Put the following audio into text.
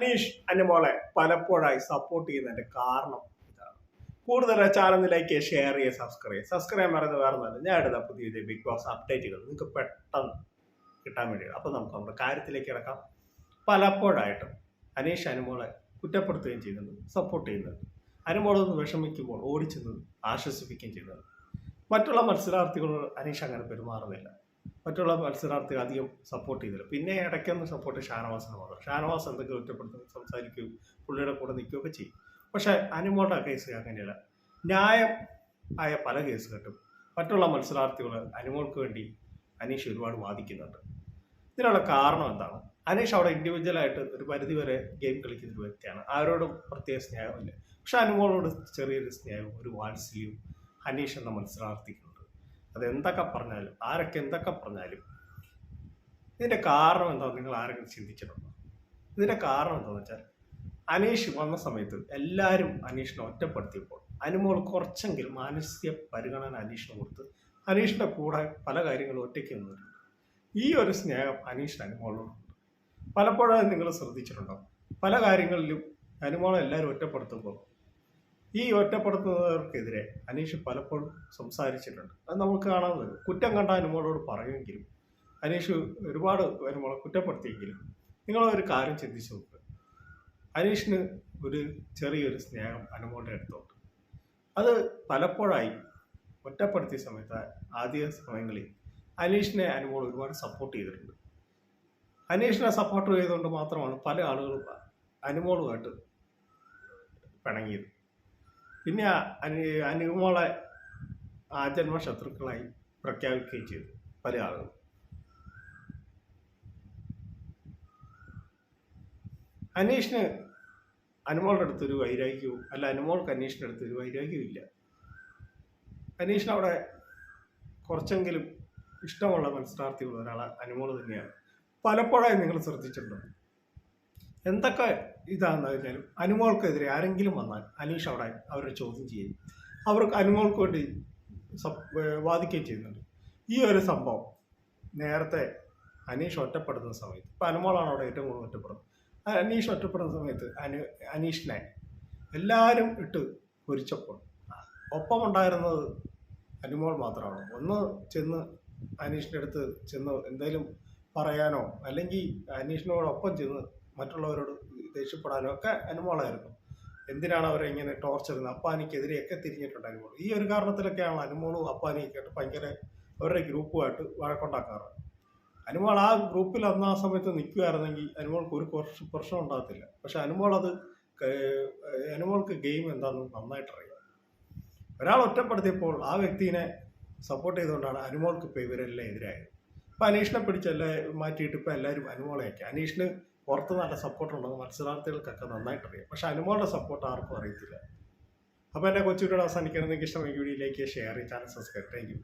അനീഷ് അനുമോളെ പലപ്പോഴായി സപ്പോർട്ട് ചെയ്യുന്നതിന്റെ കാരണം ഇതാണ്. കൂടുതൽ ചാനൽ ലൈക്ക് ചെയ്യുക ഷെയർ ചെയ്യുക. സബ്സ്ക്രൈബ് ചെയ്യുക സബ്സ്ക്രൈബ് പറയുന്നത് വേറെ ഒന്നല്ല ഞാൻ എടുത്ത പുതിയ പുതിയ ബിഗ് ബോസ് അപ്ഡേറ്റുകൾ നിങ്ങൾക്ക് പെട്ടെന്ന് കിട്ടാൻ വേണ്ടിയാണ് അപ്പം നമുക്ക് നമ്മുടെ കാര്യത്തിലേക്ക് കിടക്കാം. പലപ്പോഴായിട്ടും അനീഷ് അനുമോളെ കുറ്റപ്പെടുത്തുകയും ചെയ്യുന്നുണ്ട് സപ്പോർട്ട് ചെയ്യുന്നുണ്ട് അനുമോളൊന്ന് വിഷമിക്കുമ്പോൾ ഓടിച്ചെന്ന് ആശ്വസിപ്പിക്കുകയും ചെയ്യുന്നത്. മറ്റുള്ള മത്സരാർത്ഥികളോട് അനീഷ് അങ്ങനെ പെരുമാറുന്നില്ല. മറ്റുള്ള മത്സരാർത്ഥികൾ അധികം സപ്പോർട്ട് ചെയ്തില്ല. പിന്നെ ഇടയ്ക്കൊന്ന് സപ്പോർട്ട് ഷാനവാസിന് മാത്രം. ഷാനവാസ് എന്തെങ്കിലും ഒറ്റപ്പെടുത്തും സംസാരിക്കുകയും പുള്ളിയുടെ കൂടെ നിൽക്കുകയൊക്കെ ചെയ്യും. പക്ഷേ അനുമോളുടെ കേസ് അങ്ങനെയല്ല. ന്യായം ആയ പല കേസ് കേട്ടും മറ്റുള്ള മത്സരാർത്ഥികൾ അനുമോൾക്ക് വേണ്ടി അനീഷ് ഒരുപാട് വാദിക്കുന്നുണ്ട്. ഇതിനുള്ള കാരണം എന്താണ്? അനീഷ് അവിടെ ഇൻഡിവിജ്വലായിട്ട് ഒരു പരിധി വരെ ഗെയിം കളിക്കുന്ന ഒരു വ്യക്തിയാണ്. ആരോടും പ്രത്യേക സ്നേഹമില്ല. പക്ഷെ അനുമോളോട് ചെറിയൊരു സ്നേഹവും ഒരു വാത്സല്യവും അനീഷ് എന്ന മത്സരാർത്ഥിക്കുണ്ട് അത് എന്തൊക്കെ പറഞ്ഞാലും ആരൊക്കെ എന്തൊക്കെ പറഞ്ഞാലും ഇതിന്റെ കാരണം എന്താ നിങ്ങൾ ആരെങ്കിലും ചിന്തിച്ചിട്ടുണ്ടോ? ഇതിന്റെ കാരണം എന്താണെന്ന് വെച്ചാൽ അനീഷ് വന്ന സമയത്ത് എല്ലാവരും അനീഷിനെ ഒറ്റപ്പെടുത്തിയപ്പോൾ അനുമോൾ കുറച്ചെങ്കിലും മാനസിക പരിഗണന അനീഷിന് കൊടുത്ത് അനീഷിന്റെ കൂടെ പല കാര്യങ്ങളും ഒറ്റയ്ക്ക് നിന്നിട്ടുണ്ട്. ഈ ഒരു സ്നേഹം അനീഷ് അനുമോളോടുണ്ട് പലപ്പോഴും നിങ്ങൾ ശ്രദ്ധിച്ചിട്ടുണ്ടോ? പല കാര്യങ്ങളിലും അനുമോളെ എല്ലാവരും ഒറ്റപ്പെടുത്തുമ്പോൾ ഈ ഒറ്റപ്പെടുത്തുന്നവർക്കെതിരെ അനീഷ് പലപ്പോഴും സംസാരിച്ചിട്ടുണ്ട്. അത് നമുക്ക് കാണാവുന്നത് കുറ്റം കണ്ട അനുമോളോട് പറയുമെങ്കിലും അനീഷ് ഒരുപാട് അനുമോളെ കുറ്റപ്പെടുത്തിയെങ്കിലും നിങ്ങളൊരു കാര്യം ചിന്തിച്ചു നോക്ക്. അനീഷിന് ഒരു ചെറിയൊരു സ്നേഹം അനുമോളുടെ അടുത്തോട്ട് അത് പലപ്പോഴായി ഒറ്റപ്പെടുത്തിയ സമയത്ത് ആദ്യ സമയങ്ങളിൽ അനീഷിനെ അനുമോൾ ഒരുപാട് സപ്പോർട്ട് ചെയ്തിട്ടുണ്ട്. അനീഷിനെ സപ്പോർട്ട് ചെയ്തുകൊണ്ട് മാത്രമാണ് പല ആളുകളും അനുമോളുമായിട്ട് പിണങ്ങിയത്. പിന്നെ അനു അനുമോളെ ആജന്മ ശത്രുക്കളായി പ്രഖ്യാപിക്കുകയും ചെയ്തു പല ആളുകളും. അനീഷിന് അനുമോളുടെ അടുത്തൊരു വൈരാഗ്യവും അല്ല അനുമോൾക്ക് അനീഷിന്റെ അടുത്തൊരു വൈരാഗ്യവും ഇല്ല. അനീഷിന് അവിടെ കുറച്ചെങ്കിലും ഇഷ്ടമുള്ള മത്സരാർത്ഥികൾ ഒരാൾ അനുമോൾ തന്നെയാണ്. പലപ്പോഴായി നിങ്ങൾ ശ്രദ്ധിച്ചിട്ടുണ്ടോ? എന്തൊക്കെ ഇതാണെന്ന് കഴിഞ്ഞാലും അനുമോൾക്കെതിരെ ആരെങ്കിലും വന്നാൽ അനീഷ് അവിടെ അവരെ ചോദ്യം ചെയ്യും. അവർക്ക് അനുമോൾക്ക് വേണ്ടി വാദിക്കുകയും ചെയ്യുന്നുണ്ട്. ഈ ഒരു സംഭവം നേരത്തെ അനീഷ് ഒറ്റപ്പെടുന്ന സമയത്ത് ഇപ്പം അനുമോളാണ് അവിടെ ഏറ്റവും കൂടുതൽ ഒറ്റപ്പെടുന്നത്. അനീഷ് ഒറ്റപ്പെടുന്ന സമയത്ത് അനു അനീഷിനെ എല്ലാവരും ഇട്ട് പൊരിച്ചപ്പോൾ ഒപ്പമുണ്ടായിരുന്നത് അനുമോൾ മാത്രമാണ്. ഒന്ന് ചെന്ന് അനീഷിന്റെ അടുത്ത് ചെന്ന് എന്തെങ്കിലും പറയാനോ അല്ലെങ്കിൽ അനീഷിനോടൊപ്പം ചെന്ന് മറ്റുള്ളവരോട് ദേഷ്യപ്പെടാനോ ഒക്കെ അനുമോളായിരുന്നു എന്തിനാണ് അവരെ ഇങ്ങനെ ടോർച്ചർ ചെയ്യുന്നത്? അപ്പാനിക്കെതിരെയൊക്കെ തിരിഞ്ഞിട്ടുണ്ട് അനുമോൾ ഈ ഒരു കാരണത്തിലൊക്കെയാണ് അനുമോളും അപ്പാനിയൊക്കെ ആയിട്ട് ഭയങ്കര അവരുടെ ഗ്രൂപ്പുമായിട്ട് വഴക്കുണ്ടാക്കാറ്. അനുമോൾ ആ ഗ്രൂപ്പിൽ അന്ന് ആ സമയത്ത് നിൽക്കുകയായിരുന്നെങ്കിൽ അനുമോൾക്ക് ഒരു കുറച്ച് പ്രശ്നം ഉണ്ടാകത്തില്ല. പക്ഷെ അനുമോൾ അത് അനുമോൾക്ക് ഗെയിം എന്താണെന്ന് നന്നായിട്ട് അറിയാം ഒരാൾ ഒറ്റപ്പെടുത്തിയപ്പോൾ ആ വ്യക്തിനെ സപ്പോർട്ട് ചെയ്തുകൊണ്ടാണ് അനുമോൾക്ക് ഇവരെല്ലാം എതിരായത്. ഇപ്പം അനീഷിനെ പിടിച്ചല്ലേ മാറ്റിയിട്ട് ഇപ്പോൾ എല്ലാവരും അനുമോളെയൊക്കെ? അനീഷിന് പുറത്ത് നല്ല സപ്പോർട്ട് ഉണ്ടെന്ന് മത്സരാർത്ഥികൾക്കൊക്കെ നന്നായിട്ട് അറിയാം പക്ഷെ അനുമോളുടെ സപ്പോർട്ട് ആർക്കും അറിയത്തില്ല. അപ്പോൾ എന്റെ കൊച്ചുകൂടെ നിങ്ങൾക്ക് ഇഷ്ടമെങ്കിൽ വീഡിയോയിലേക്ക് share channel subscribe thank you